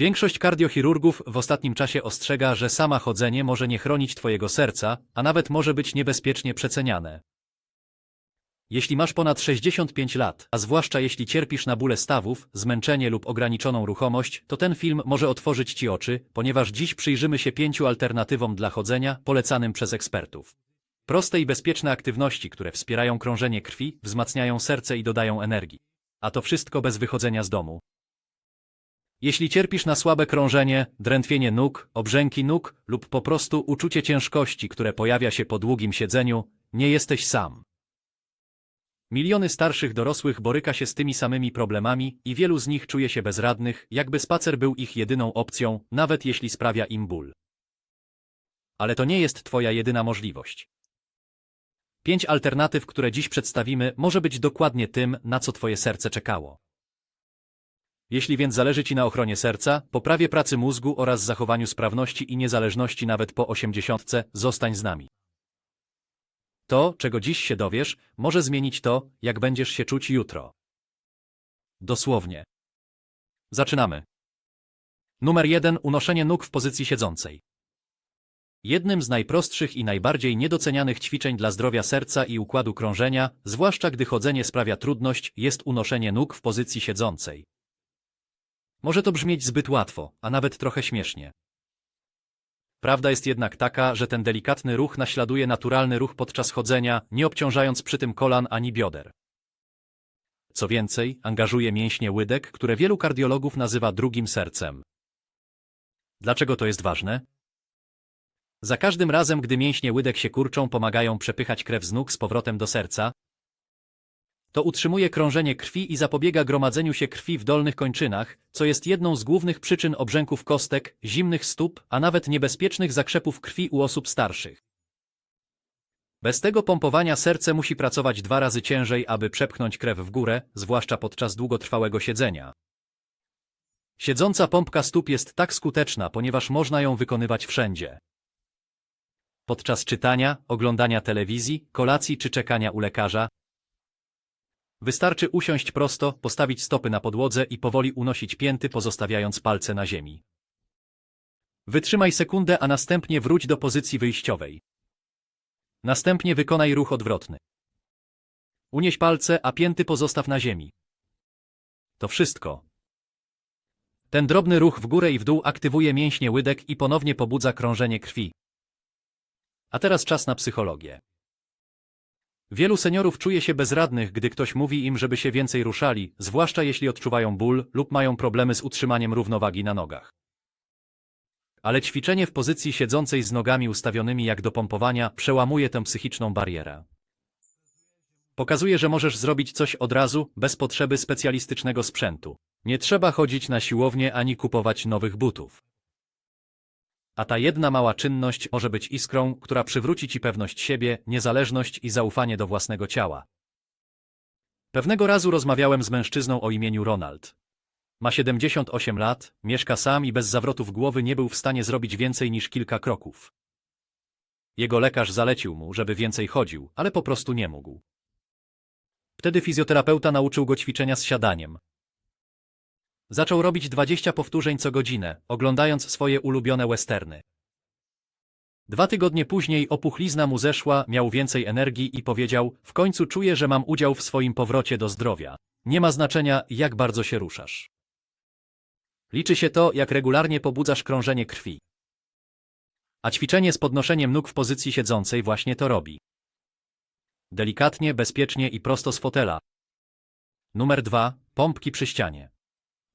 Większość kardiochirurgów w ostatnim czasie ostrzega, że sama chodzenie może nie chronić twojego serca, a nawet może być niebezpiecznie przeceniane. Jeśli masz ponad 65 lat, a zwłaszcza jeśli cierpisz na bóle stawów, zmęczenie lub ograniczoną ruchomość, to ten film może otworzyć Ci oczy, ponieważ dziś przyjrzymy się pięciu alternatywom dla chodzenia polecanym przez ekspertów. Proste i bezpieczne aktywności, które wspierają krążenie krwi, wzmacniają serce i dodają energii. A to wszystko bez wychodzenia z domu. Jeśli cierpisz na słabe krążenie, drętwienie nóg, obrzęki nóg lub po prostu uczucie ciężkości, które pojawia się po długim siedzeniu, nie jesteś sam. Miliony starszych dorosłych boryka się z tymi samymi problemami i wielu z nich czuje się bezradnych, jakby spacer był ich jedyną opcją, nawet jeśli sprawia im ból. Ale to nie jest Twoja jedyna możliwość. Pięć alternatyw, które dziś przedstawimy, może być dokładnie tym, na co Twoje serce czekało. Jeśli więc zależy Ci na ochronie serca, poprawie pracy mózgu oraz zachowaniu sprawności i niezależności nawet po osiemdziesiątce, zostań z nami. To, czego dziś się dowiesz, może zmienić to, jak będziesz się czuć jutro. Dosłownie. Zaczynamy. Numer 1. Unoszenie nóg w pozycji siedzącej. Jednym z najprostszych i najbardziej niedocenianych ćwiczeń dla zdrowia serca i układu krążenia, zwłaszcza gdy chodzenie sprawia trudność, jest unoszenie nóg w pozycji siedzącej. Może to brzmieć zbyt łatwo, a nawet trochę śmiesznie. Prawda jest jednak taka, że ten delikatny ruch naśladuje naturalny ruch podczas chodzenia, nie obciążając przy tym kolan ani bioder. Co więcej, angażuje mięśnie łydek, które wielu kardiologów nazywa drugim sercem. Dlaczego to jest ważne? Za każdym razem, gdy mięśnie łydek się kurczą, pomagają przepychać krew z nóg z powrotem do serca, to utrzymuje krążenie krwi i zapobiega gromadzeniu się krwi w dolnych kończynach, co jest jedną z głównych przyczyn obrzęków kostek, zimnych stóp, a nawet niebezpiecznych zakrzepów krwi u osób starszych. Bez tego pompowania serce musi pracować dwa razy ciężej, aby przepchnąć krew w górę, zwłaszcza podczas długotrwałego siedzenia. Siedząca pompka stóp jest tak skuteczna, ponieważ można ją wykonywać wszędzie. Podczas czytania, oglądania telewizji, kolacji czy czekania u lekarza, Wystarczy usiąść prosto, postawić stopy na podłodze i powoli unosić pięty, pozostawiając palce na ziemi. Wytrzymaj sekundę, a następnie wróć do pozycji wyjściowej. Następnie wykonaj ruch odwrotny. Unieś palce, a pięty pozostaw na ziemi. To wszystko. Ten drobny ruch w górę i w dół aktywuje mięśnie łydek i ponownie pobudza krążenie krwi. A teraz czas na psychologię. Wielu seniorów czuje się bezradnych, gdy ktoś mówi im, żeby się więcej ruszali, zwłaszcza jeśli odczuwają ból lub mają problemy z utrzymaniem równowagi na nogach. Ale ćwiczenie w pozycji siedzącej z nogami ustawionymi jak do pompowania przełamuje tę psychiczną barierę. Pokazuje, że możesz zrobić coś od razu, bez potrzeby specjalistycznego sprzętu. Nie trzeba chodzić na siłownię ani kupować nowych butów. A ta jedna mała czynność może być iskrą, która przywróci ci pewność siebie, niezależność i zaufanie do własnego ciała. Pewnego razu rozmawiałem z mężczyzną o imieniu Ronald. Ma 78 lat, mieszka sam i bez zawrotów głowy nie był w stanie zrobić więcej niż kilka kroków. Jego lekarz zalecił mu, żeby więcej chodził, ale po prostu nie mógł. Wtedy fizjoterapeuta nauczył go ćwiczenia z siadaniem, Zaczął robić 20 powtórzeń co godzinę, oglądając swoje ulubione westerny. Dwa tygodnie później opuchlizna mu zeszła, miał więcej energii i powiedział, w końcu czuję, że mam udział w swoim powrocie do zdrowia. Nie ma znaczenia, jak bardzo się ruszasz. Liczy się to, jak regularnie pobudzasz krążenie krwi. A ćwiczenie z podnoszeniem nóg w pozycji siedzącej właśnie to robi. Delikatnie, bezpiecznie i prosto z fotela. Numer 2. Pompki przy ścianie.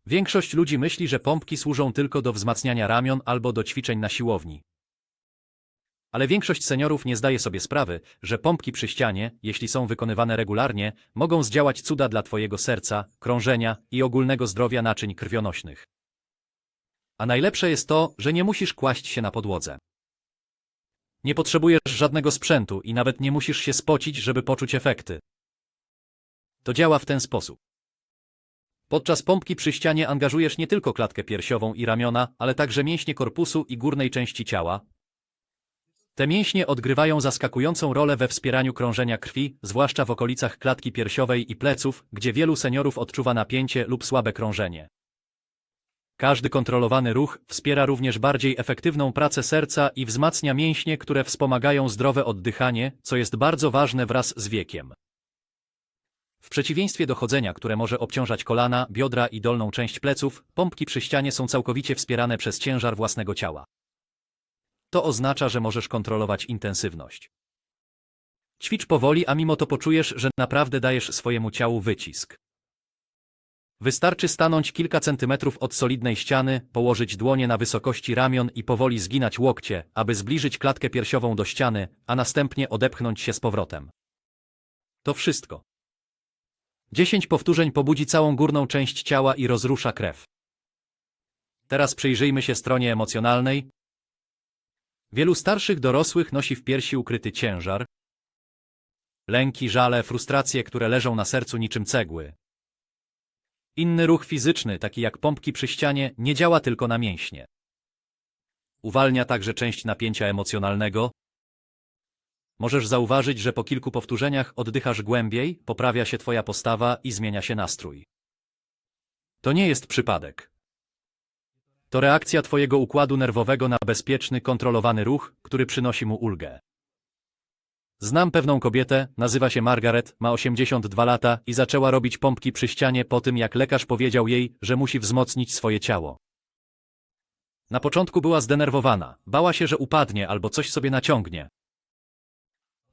Większość ludzi myśli, że pompki służą tylko do wzmacniania ramion albo do ćwiczeń na siłowni. Ale większość seniorów nie zdaje sobie sprawy, że pompki przy ścianie, jeśli są wykonywane regularnie, mogą zdziałać cuda dla Twojego serca, krążenia i ogólnego zdrowia naczyń krwionośnych. A najlepsze jest to, że nie musisz kłaść się na podłodze. Nie potrzebujesz żadnego sprzętu i nawet nie musisz się spocić, żeby poczuć efekty. To działa w ten sposób. Podczas pompki przy ścianie angażujesz nie tylko klatkę piersiową i ramiona, ale także mięśnie korpusu i górnej części ciała. Te mięśnie odgrywają zaskakującą rolę we wspieraniu krążenia krwi, zwłaszcza w okolicach klatki piersiowej i pleców, gdzie wielu seniorów odczuwa napięcie lub słabe krążenie. Każdy kontrolowany ruch wspiera również bardziej efektywną pracę serca i wzmacnia mięśnie, które wspomagają zdrowe oddychanie, co jest bardzo ważne wraz z wiekiem. W przeciwieństwie do chodzenia, które może obciążać kolana, biodra i dolną część pleców, pompki przy ścianie są całkowicie wspierane przez ciężar własnego ciała. To oznacza, że możesz kontrolować intensywność. Ćwicz powoli, a mimo to poczujesz, że naprawdę dajesz swojemu ciału wycisk. Wystarczy stanąć kilka centymetrów od solidnej ściany, położyć dłonie na wysokości ramion i powoli zginać łokcie, aby zbliżyć klatkę piersiową do ściany, a następnie odepchnąć się z powrotem. To wszystko. 10 powtórzeń pobudzi całą górną część ciała i rozrusza krew. Teraz przyjrzyjmy się stronie emocjonalnej. Wielu starszych dorosłych nosi w piersi ukryty ciężar, lęki, żale, frustracje, które leżą na sercu niczym cegły. Inny ruch fizyczny, taki jak pompki przy ścianie, nie działa tylko na mięśnie. Uwalnia także część napięcia emocjonalnego. Możesz zauważyć, że po kilku powtórzeniach oddychasz głębiej, poprawia się twoja postawa i zmienia się nastrój. To nie jest przypadek. To reakcja twojego układu nerwowego na bezpieczny, kontrolowany ruch, który przynosi mu ulgę. Znam pewną kobietę, nazywa się Margaret, ma 82 lata i zaczęła robić pompki przy ścianie po tym, jak lekarz powiedział jej, że musi wzmocnić swoje ciało. Na początku była zdenerwowana, bała się, że upadnie albo coś sobie naciągnie.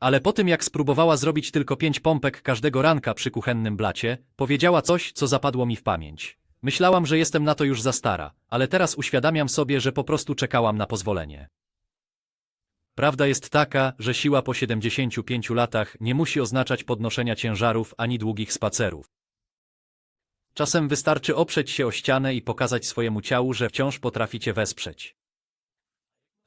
Ale po tym, jak spróbowała zrobić tylko pięć pompek każdego ranka przy kuchennym blacie, powiedziała coś, co zapadło mi w pamięć. Myślałam, że jestem na to już za stara, ale teraz uświadamiam sobie, że po prostu czekałam na pozwolenie. Prawda jest taka, że siła po 75 latach nie musi oznaczać podnoszenia ciężarów ani długich spacerów. Czasem wystarczy oprzeć się o ścianę i pokazać swojemu ciału, że wciąż potraficie wesprzeć.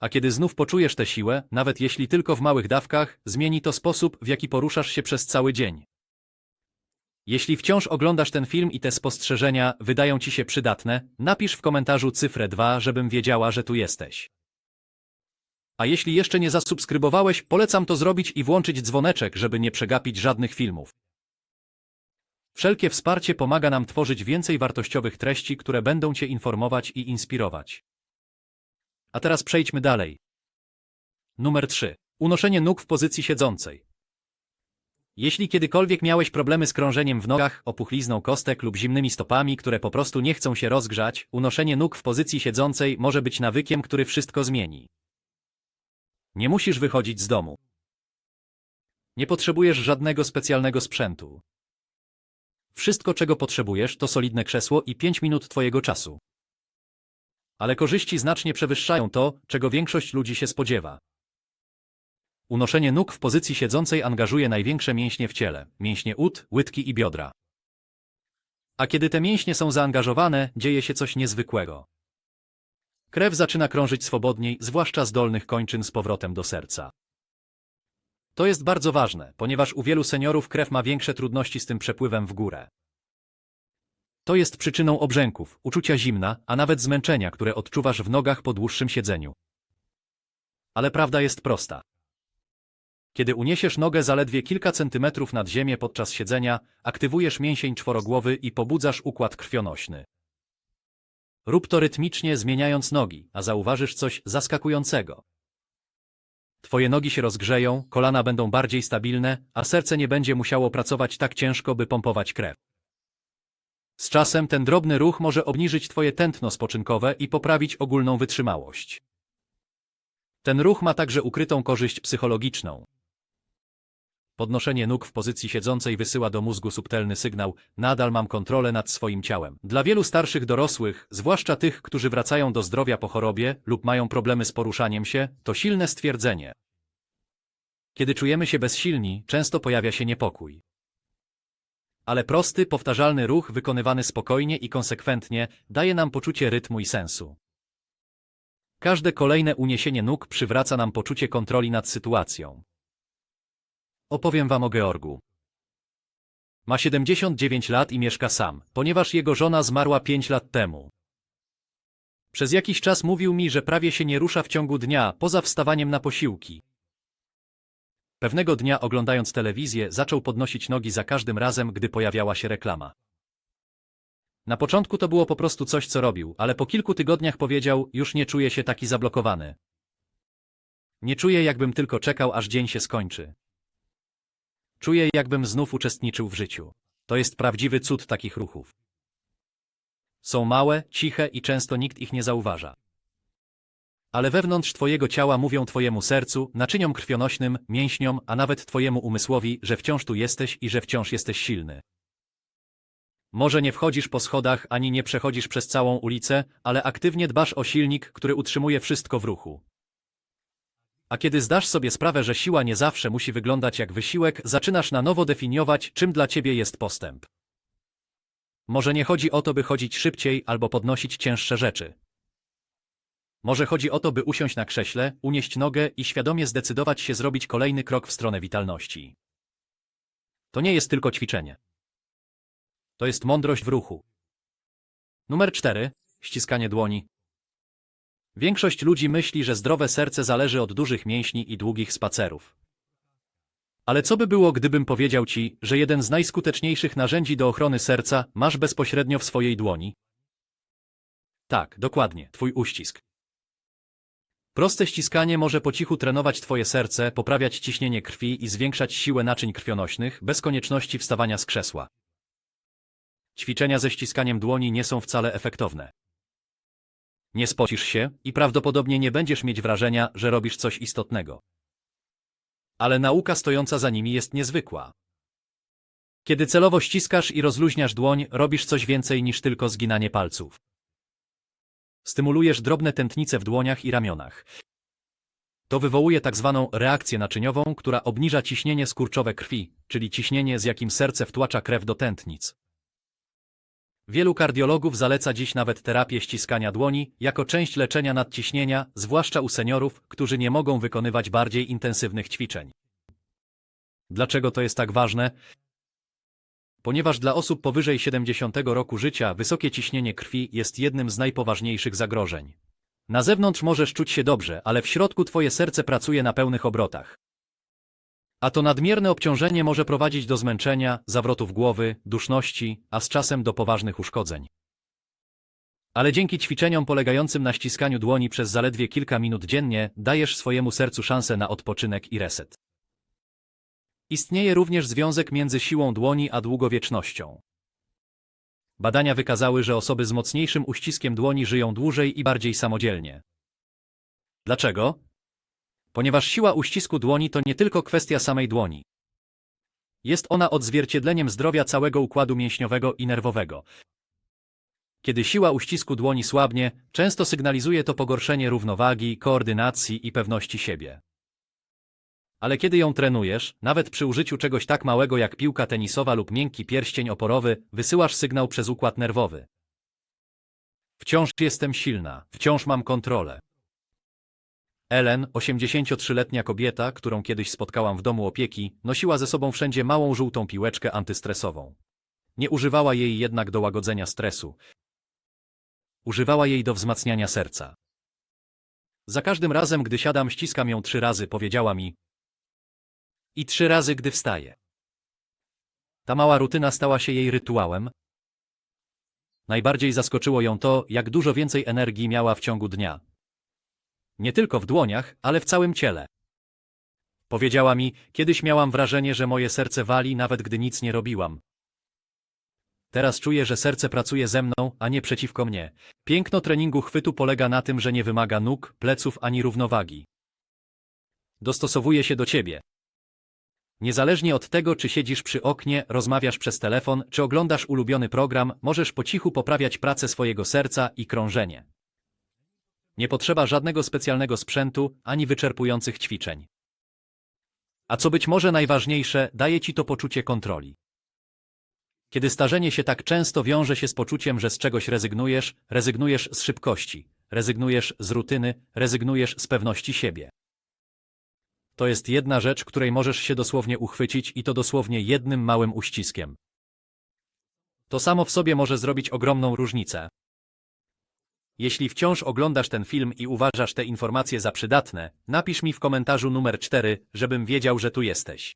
A kiedy znów poczujesz tę siłę, nawet jeśli tylko w małych dawkach, zmieni to sposób, w jaki poruszasz się przez cały dzień. Jeśli wciąż oglądasz ten film i te spostrzeżenia wydają ci się przydatne, napisz w komentarzu cyfrę 2, żebym wiedziała, że tu jesteś. A jeśli jeszcze nie zasubskrybowałeś, polecam to zrobić i włączyć dzwoneczek, żeby nie przegapić żadnych filmów. Wszelkie wsparcie pomaga nam tworzyć więcej wartościowych treści, które będą Cię informować i inspirować. A teraz przejdźmy dalej. Numer 3. Unoszenie nóg w pozycji siedzącej. Jeśli kiedykolwiek miałeś problemy z krążeniem w nogach, opuchlizną kostek lub zimnymi stopami, które po prostu nie chcą się rozgrzać, unoszenie nóg w pozycji siedzącej może być nawykiem, który wszystko zmieni. Nie musisz wychodzić z domu. Nie potrzebujesz żadnego specjalnego sprzętu. Wszystko, czego potrzebujesz, to solidne krzesło i 5 minut Twojego czasu. Ale korzyści znacznie przewyższają to, czego większość ludzi się spodziewa. Unoszenie nóg w pozycji siedzącej angażuje największe mięśnie w ciele, mięśnie ud, łydki i biodra. A kiedy te mięśnie są zaangażowane, dzieje się coś niezwykłego. Krew zaczyna krążyć swobodniej, zwłaszcza z dolnych kończyn z powrotem do serca. To jest bardzo ważne, ponieważ u wielu seniorów krew ma większe trudności z tym przepływem w górę. To jest przyczyną obrzęków, uczucia zimna, a nawet zmęczenia, które odczuwasz w nogach po dłuższym siedzeniu. Ale prawda jest prosta. Kiedy uniesiesz nogę zaledwie kilka centymetrów nad ziemię podczas siedzenia, aktywujesz mięsień czworogłowy i pobudzasz układ krwionośny. Rób to rytmicznie, zmieniając nogi, a zauważysz coś zaskakującego. Twoje nogi się rozgrzeją, kolana będą bardziej stabilne, a serce nie będzie musiało pracować tak ciężko, by pompować krew. Z czasem ten drobny ruch może obniżyć Twoje tętno spoczynkowe i poprawić ogólną wytrzymałość. Ten ruch ma także ukrytą korzyść psychologiczną. Podnoszenie nóg w pozycji siedzącej wysyła do mózgu subtelny sygnał, nadal mam kontrolę nad swoim ciałem. Dla wielu starszych dorosłych, zwłaszcza tych, którzy wracają do zdrowia po chorobie lub mają problemy z poruszaniem się, to silne stwierdzenie. Kiedy czujemy się bezsilni, często pojawia się niepokój. Ale prosty, powtarzalny ruch wykonywany spokojnie i konsekwentnie daje nam poczucie rytmu i sensu. Każde kolejne uniesienie nóg przywraca nam poczucie kontroli nad sytuacją. Opowiem wam o Georgu. Ma 79 lat i mieszka sam, ponieważ jego żona zmarła 5 lat temu. Przez jakiś czas mówił mi, że prawie się nie rusza w ciągu dnia, poza wstawaniem na posiłki. Pewnego dnia oglądając telewizję zaczął podnosić nogi za każdym razem, gdy pojawiała się reklama. Na początku to było po prostu coś, co robił, ale po kilku tygodniach powiedział, już nie czuję się taki zablokowany. Nie czuję, jakbym tylko czekał, aż dzień się skończy. Czuję, jakbym znów uczestniczył w życiu. To jest prawdziwy cud takich ruchów. Są małe, ciche i często nikt ich nie zauważa. Ale wewnątrz twojego ciała mówią twojemu sercu, naczyniom krwionośnym, mięśniom, a nawet twojemu umysłowi, że wciąż tu jesteś i że wciąż jesteś silny. Może nie wchodzisz po schodach ani nie przechodzisz przez całą ulicę, ale aktywnie dbasz o silnik, który utrzymuje wszystko w ruchu. A kiedy zdasz sobie sprawę, że siła nie zawsze musi wyglądać jak wysiłek, zaczynasz na nowo definiować, czym dla ciebie jest postęp. Może nie chodzi o to, by chodzić szybciej albo podnosić cięższe rzeczy. Może chodzi o to, by usiąść na krześle, unieść nogę i świadomie zdecydować się zrobić kolejny krok w stronę witalności. To nie jest tylko ćwiczenie. To jest mądrość w ruchu. Numer 4. Ściskanie dłoni. Większość ludzi myśli, że zdrowe serce zależy od dużych mięśni i długich spacerów. Ale co by było, gdybym powiedział ci, że jeden z najskuteczniejszych narzędzi do ochrony serca masz bezpośrednio w swojej dłoni? Tak, dokładnie, twój uścisk. Proste ściskanie może po cichu trenować twoje serce, poprawiać ciśnienie krwi i zwiększać siłę naczyń krwionośnych, bez konieczności wstawania z krzesła. Ćwiczenia ze ściskaniem dłoni nie są wcale efektowne. Nie spocisz się i prawdopodobnie nie będziesz mieć wrażenia, że robisz coś istotnego. Ale nauka stojąca za nimi jest niezwykła. Kiedy celowo ściskasz i rozluźniasz dłoń, robisz coś więcej niż tylko zginanie palców. Stymulujesz drobne tętnice w dłoniach i ramionach. To wywołuje tak zwaną reakcję naczyniową, która obniża ciśnienie skurczowe krwi, czyli ciśnienie, z jakim serce wtłacza krew do tętnic. Wielu kardiologów zaleca dziś nawet terapię ściskania dłoni jako część leczenia nadciśnienia, zwłaszcza u seniorów, którzy nie mogą wykonywać bardziej intensywnych ćwiczeń. Dlaczego to jest tak ważne? Ponieważ dla osób powyżej 70 roku życia wysokie ciśnienie krwi jest jednym z najpoważniejszych zagrożeń. Na zewnątrz możesz czuć się dobrze, ale w środku twoje serce pracuje na pełnych obrotach. A to nadmierne obciążenie może prowadzić do zmęczenia, zawrotów głowy, duszności, a z czasem do poważnych uszkodzeń. Ale dzięki ćwiczeniom polegającym na ściskaniu dłoni przez zaledwie kilka minut dziennie, dajesz swojemu sercu szansę na odpoczynek i reset. Istnieje również związek między siłą dłoni a długowiecznością. Badania wykazały, że osoby z mocniejszym uściskiem dłoni żyją dłużej i bardziej samodzielnie. Dlaczego? Ponieważ siła uścisku dłoni to nie tylko kwestia samej dłoni. Jest ona odzwierciedleniem zdrowia całego układu mięśniowego i nerwowego. Kiedy siła uścisku dłoni słabnie, często sygnalizuje to pogorszenie równowagi, koordynacji i pewności siebie. Ale kiedy ją trenujesz, nawet przy użyciu czegoś tak małego jak piłka tenisowa lub miękki pierścień oporowy, wysyłasz sygnał przez układ nerwowy. Wciąż jestem silna, wciąż mam kontrolę. Ellen, 83-letnia kobieta, którą kiedyś spotkałam w domu opieki, nosiła ze sobą wszędzie małą żółtą piłeczkę antystresową. Nie używała jej jednak do łagodzenia stresu. Używała jej do wzmacniania serca. Za każdym razem, gdy siadam, ściskam ją trzy razy, powiedziała mi. I trzy razy, gdy wstaje. Ta mała rutyna stała się jej rytuałem. Najbardziej zaskoczyło ją to, jak dużo więcej energii miała w ciągu dnia. Nie tylko w dłoniach, ale w całym ciele. Powiedziała mi, kiedyś miałam wrażenie, że moje serce wali, nawet gdy nic nie robiłam. Teraz czuję, że serce pracuje ze mną, a nie przeciwko mnie. Piękno treningu chwytu polega na tym, że nie wymaga nóg, pleców ani równowagi. Dostosowuje się do ciebie. Niezależnie od tego, czy siedzisz przy oknie, rozmawiasz przez telefon, czy oglądasz ulubiony program, możesz po cichu poprawiać pracę swojego serca i krążenie. Nie potrzeba żadnego specjalnego sprzętu, ani wyczerpujących ćwiczeń. A co być może najważniejsze, daje ci to poczucie kontroli. Kiedy starzenie się tak często wiąże się z poczuciem, że z czegoś rezygnujesz, rezygnujesz z szybkości, rezygnujesz z rutyny, rezygnujesz z pewności siebie. To jest jedna rzecz, której możesz się dosłownie uchwycić i to dosłownie jednym małym uściskiem. To samo w sobie może zrobić ogromną różnicę. Jeśli wciąż oglądasz ten film i uważasz te informacje za przydatne, napisz mi w komentarzu numer 4, żebym wiedział, że tu jesteś.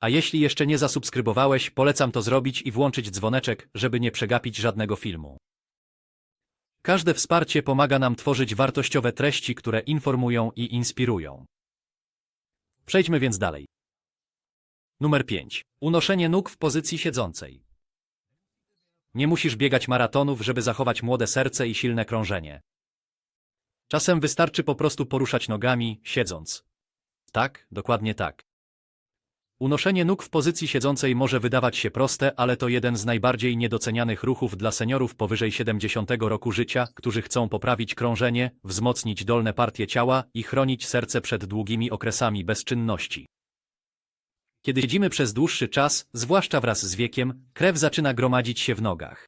A jeśli jeszcze nie zasubskrybowałeś, polecam to zrobić i włączyć dzwoneczek, żeby nie przegapić żadnego filmu. Każde wsparcie pomaga nam tworzyć wartościowe treści, które informują i inspirują. Przejdźmy więc dalej. Numer 5. Unoszenie nóg w pozycji siedzącej. Nie musisz biegać maratonów, żeby zachować młode serce i silne krążenie. Czasem wystarczy po prostu poruszać nogami, siedząc. Tak, dokładnie tak. Unoszenie nóg w pozycji siedzącej może wydawać się proste, ale to jeden z najbardziej niedocenianych ruchów dla seniorów powyżej 70 roku życia, którzy chcą poprawić krążenie, wzmocnić dolne partie ciała i chronić serce przed długimi okresami bezczynności. Kiedy siedzimy przez dłuższy czas, zwłaszcza wraz z wiekiem, krew zaczyna gromadzić się w nogach.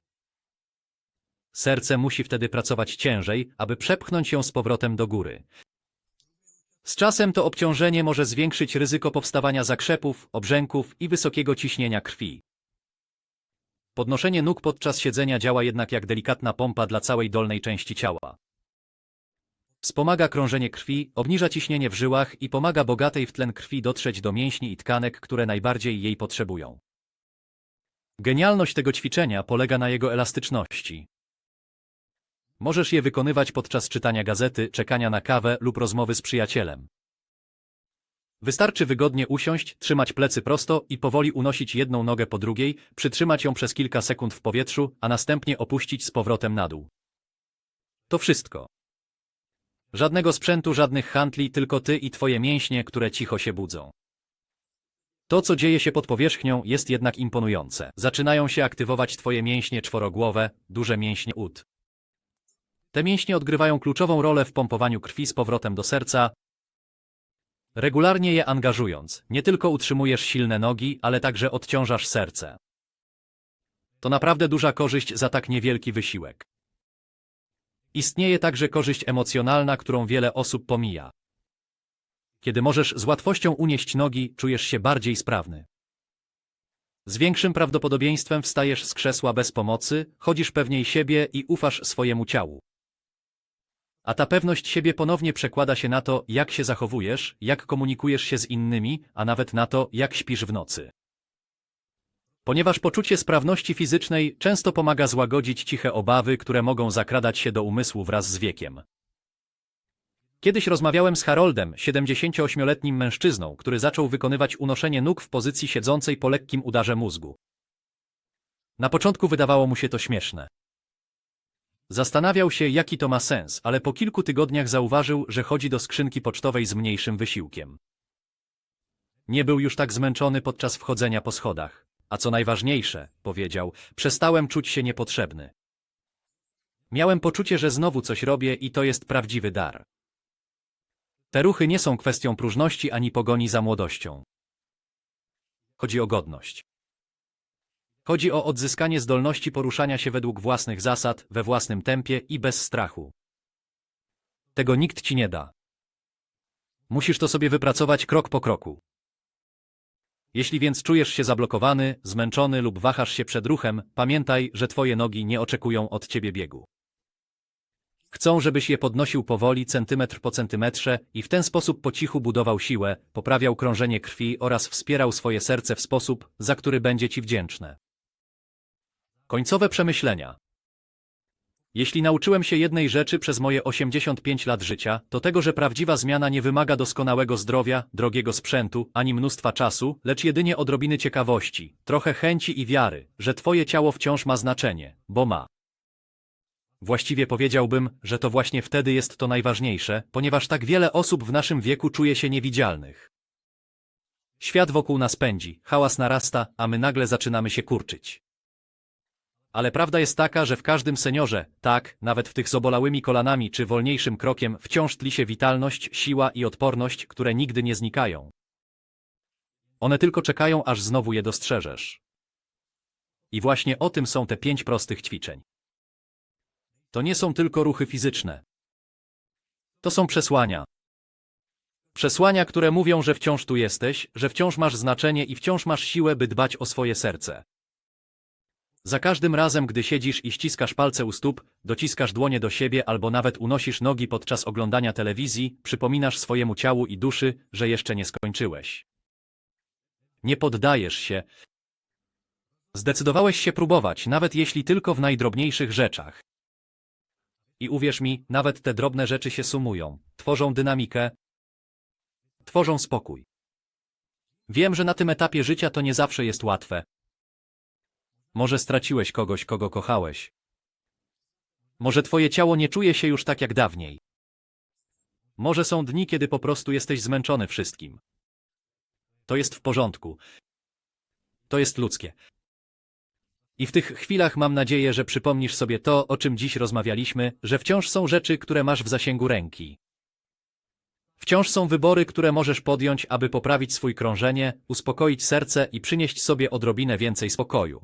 Serce musi wtedy pracować ciężej, aby przepchnąć ją z powrotem do góry. Z czasem to obciążenie może zwiększyć ryzyko powstawania zakrzepów, obrzęków i wysokiego ciśnienia krwi. Podnoszenie nóg podczas siedzenia działa jednak jak delikatna pompa dla całej dolnej części ciała. Wspomaga krążenie krwi, obniża ciśnienie w żyłach i pomaga bogatej w tlen krwi dotrzeć do mięśni i tkanek, które najbardziej jej potrzebują. Genialność tego ćwiczenia polega na jego elastyczności. Możesz je wykonywać podczas czytania gazety, czekania na kawę lub rozmowy z przyjacielem. Wystarczy wygodnie usiąść, trzymać plecy prosto i powoli unosić jedną nogę po drugiej, przytrzymać ją przez kilka sekund w powietrzu, a następnie opuścić z powrotem na dół. To wszystko. Żadnego sprzętu, żadnych handli, tylko ty i twoje mięśnie, które cicho się budzą. To, co dzieje się pod powierzchnią, jest jednak imponujące. Zaczynają się aktywować twoje mięśnie czworogłowe, duże mięśnie ud. Te mięśnie odgrywają kluczową rolę w pompowaniu krwi z powrotem do serca. Regularnie je angażując, nie tylko utrzymujesz silne nogi, ale także odciążasz serce. To naprawdę duża korzyść za tak niewielki wysiłek. Istnieje także korzyść emocjonalna, którą wiele osób pomija. Kiedy możesz z łatwością unieść nogi, czujesz się bardziej sprawny. Z większym prawdopodobieństwem wstajesz z krzesła bez pomocy, chodzisz pewniej siebie i ufasz swojemu ciału. A ta pewność siebie ponownie przekłada się na to, jak się zachowujesz, jak komunikujesz się z innymi, a nawet na to, jak śpisz w nocy. Ponieważ poczucie sprawności fizycznej często pomaga złagodzić ciche obawy, które mogą zakradać się do umysłu wraz z wiekiem. Kiedyś rozmawiałem z Haroldem, 78-letnim mężczyzną, który zaczął wykonywać unoszenie nóg w pozycji siedzącej po lekkim udarze mózgu. Na początku wydawało mu się to śmieszne. Zastanawiał się, jaki to ma sens, ale po kilku tygodniach zauważył, że chodzi do skrzynki pocztowej z mniejszym wysiłkiem. Nie był już tak zmęczony podczas wchodzenia po schodach. A co najważniejsze, powiedział, przestałem czuć się niepotrzebny. Miałem poczucie, że znowu coś robię i to jest prawdziwy dar. Te ruchy nie są kwestią próżności ani pogoni za młodością. Chodzi o godność. Chodzi o odzyskanie zdolności poruszania się według własnych zasad, we własnym tempie i bez strachu. Tego nikt ci nie da. Musisz to sobie wypracować krok po kroku. Jeśli więc czujesz się zablokowany, zmęczony lub wahasz się przed ruchem, pamiętaj, że twoje nogi nie oczekują od ciebie biegu. Chcą, żebyś je podnosił powoli, centymetr po centymetrze i w ten sposób po cichu budował siłę, poprawiał krążenie krwi oraz wspierał swoje serce w sposób, za który będzie ci wdzięczne. Końcowe przemyślenia. Jeśli nauczyłem się jednej rzeczy przez moje 85 lat życia, to tego, że prawdziwa zmiana nie wymaga doskonałego zdrowia, drogiego sprzętu, ani mnóstwa czasu, lecz jedynie odrobiny ciekawości, trochę chęci i wiary, że twoje ciało wciąż ma znaczenie, bo ma. Właściwie powiedziałbym, że to właśnie wtedy jest to najważniejsze, ponieważ tak wiele osób w naszym wieku czuje się niewidzialnych. Świat wokół nas pędzi, hałas narasta, a my nagle zaczynamy się kurczyć. Ale prawda jest taka, że w każdym seniorze, tak, nawet w tych z obolałymi kolanami czy wolniejszym krokiem, wciąż tli się witalność, siła i odporność, które nigdy nie znikają. One tylko czekają, aż znowu je dostrzeżesz. I właśnie o tym są te pięć prostych ćwiczeń. To nie są tylko ruchy fizyczne. To są przesłania. Przesłania, które mówią, że wciąż tu jesteś, że wciąż masz znaczenie i wciąż masz siłę, by dbać o swoje serce. Za każdym razem, gdy siedzisz i ściskasz palce u stóp, dociskasz dłonie do siebie albo nawet unosisz nogi podczas oglądania telewizji, przypominasz swojemu ciału i duszy, że jeszcze nie skończyłeś. Nie poddajesz się. Zdecydowałeś się próbować, nawet jeśli tylko w najdrobniejszych rzeczach. I uwierz mi, nawet te drobne rzeczy się sumują, tworzą dynamikę, tworzą spokój. Wiem, że na tym etapie życia to nie zawsze jest łatwe. Może straciłeś kogoś, kogo kochałeś. Może twoje ciało nie czuje się już tak jak dawniej. Może są dni, kiedy po prostu jesteś zmęczony wszystkim. To jest w porządku. To jest ludzkie. I w tych chwilach mam nadzieję, że przypomnisz sobie to, o czym dziś rozmawialiśmy, że wciąż są rzeczy, które masz w zasięgu ręki. Wciąż są wybory, które możesz podjąć, aby poprawić swój krążenie, uspokoić serce i przynieść sobie odrobinę więcej spokoju.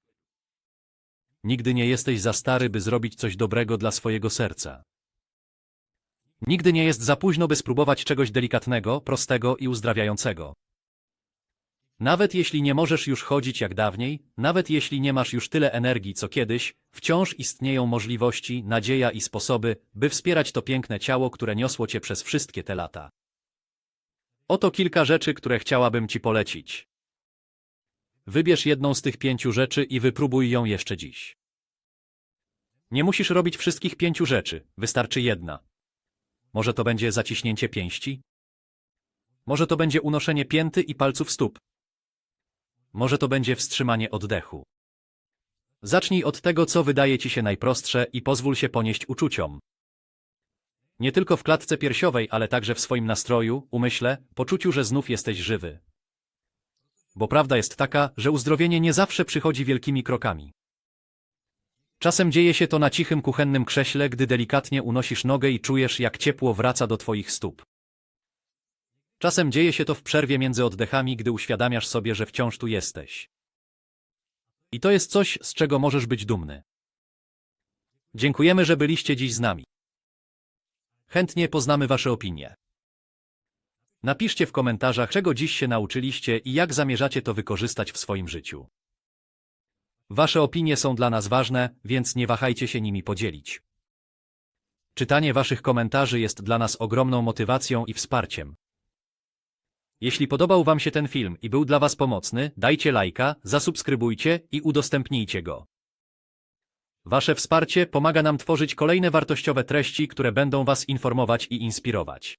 Nigdy nie jesteś za stary, by zrobić coś dobrego dla swojego serca. Nigdy nie jest za późno, by spróbować czegoś delikatnego, prostego i uzdrawiającego. Nawet jeśli nie możesz już chodzić jak dawniej, nawet jeśli nie masz już tyle energii co kiedyś, wciąż istnieją możliwości, nadzieja i sposoby, by wspierać to piękne ciało, które niosło cię przez wszystkie te lata. Oto kilka rzeczy, które chciałabym ci polecić. Wybierz jedną z tych pięciu rzeczy i wypróbuj ją jeszcze dziś. Nie musisz robić wszystkich pięciu rzeczy, wystarczy jedna. Może to będzie zaciśnięcie pięści? Może to będzie unoszenie pięty i palców stóp? Może to będzie wstrzymanie oddechu. Zacznij od tego, co wydaje ci się najprostsze i pozwól się ponieść uczuciom. Nie tylko w klatce piersiowej, ale także w swoim nastroju, umyśle, poczuciu, że znów jesteś żywy. Bo prawda jest taka, że uzdrowienie nie zawsze przychodzi wielkimi krokami. Czasem dzieje się to na cichym kuchennym krześle, gdy delikatnie unosisz nogę i czujesz, jak ciepło wraca do twoich stóp. Czasem dzieje się to w przerwie między oddechami, gdy uświadamiasz sobie, że wciąż tu jesteś. I to jest coś, z czego możesz być dumny. Dziękujemy, że byliście dziś z nami. Chętnie poznamy Wasze opinie. Napiszcie w komentarzach, czego dziś się nauczyliście i jak zamierzacie to wykorzystać w swoim życiu. Wasze opinie są dla nas ważne, więc nie wahajcie się nimi podzielić. Czytanie Waszych komentarzy jest dla nas ogromną motywacją i wsparciem. Jeśli podobał Wam się ten film i był dla Was pomocny, dajcie lajka, zasubskrybujcie i udostępnijcie go. Wasze wsparcie pomaga nam tworzyć kolejne wartościowe treści, które będą Was informować i inspirować.